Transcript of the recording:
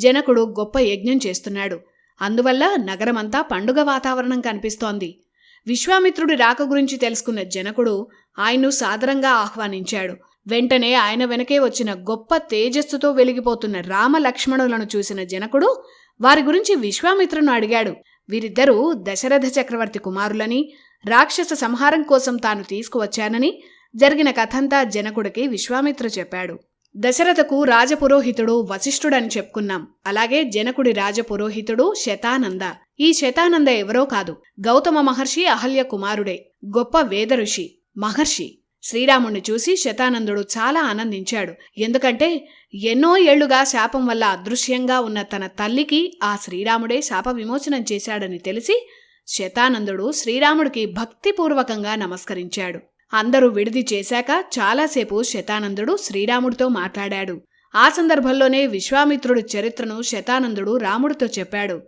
జనకుడు గొప్ప యజ్ఞం చేస్తున్నాడు. అందువల్ల నగరమంతా పండుగ వాతావరణం కనిపిస్తోంది. విశ్వామిత్రుడి రాక గురించి తెలుసుకున్న జనకుడు ఆయన్ను సాదరంగా ఆహ్వానించాడు. వెంటనే ఆయన వెనకే వచ్చిన గొప్ప తేజస్సుతో వెలిగిపోతున్న రామ లక్ష్మణులను చూసిన జనకుడు వారి గురించి విశ్వామిత్రును అడిగాడు. వీరిద్దరూ దశరథ చక్రవర్తి కుమారులని రాక్షస సంహారం కోసం తాను తీసుకువచ్చానని జరిగిన కథంతా జనకుడికి విశ్వామిత్ర చెప్పాడు. దశరథకు రాజపురోహితుడు వశిష్ఠుడని చెప్పుకున్నాం. అలాగే జనకుడి రాజపురోహితుడు శతానంద. ఈ శతానంద ఎవరో కాదు. గౌతమ మహర్షి అహల్య కుమారుడే. గొప్ప వేద ఋషి. మహర్షి. శ్రీరాముణ్ణి చూసి శతానందుడు చాలా ఆనందించాడు. ఎందుకంటే ఎన్నో ఏళ్ళుగా శాపం వల్ల అదృశ్యంగా ఉన్న తన తల్లికి ఆ శ్రీరాముడే శాప విమోచనం చేశాడని తెలిసి శతానందుడు శ్రీరాముడికి భక్తిపూర్వకంగా నమస్కరించాడు. అందరూ విడిది చేశాక చాలాసేపు శతానందుడు శ్రీరాముడితో మాట్లాడాడు. ఆ సందర్భంలోనే విశ్వామిత్రుడి చరిత్రను శతానందుడు రాముడితో చెప్పాడు.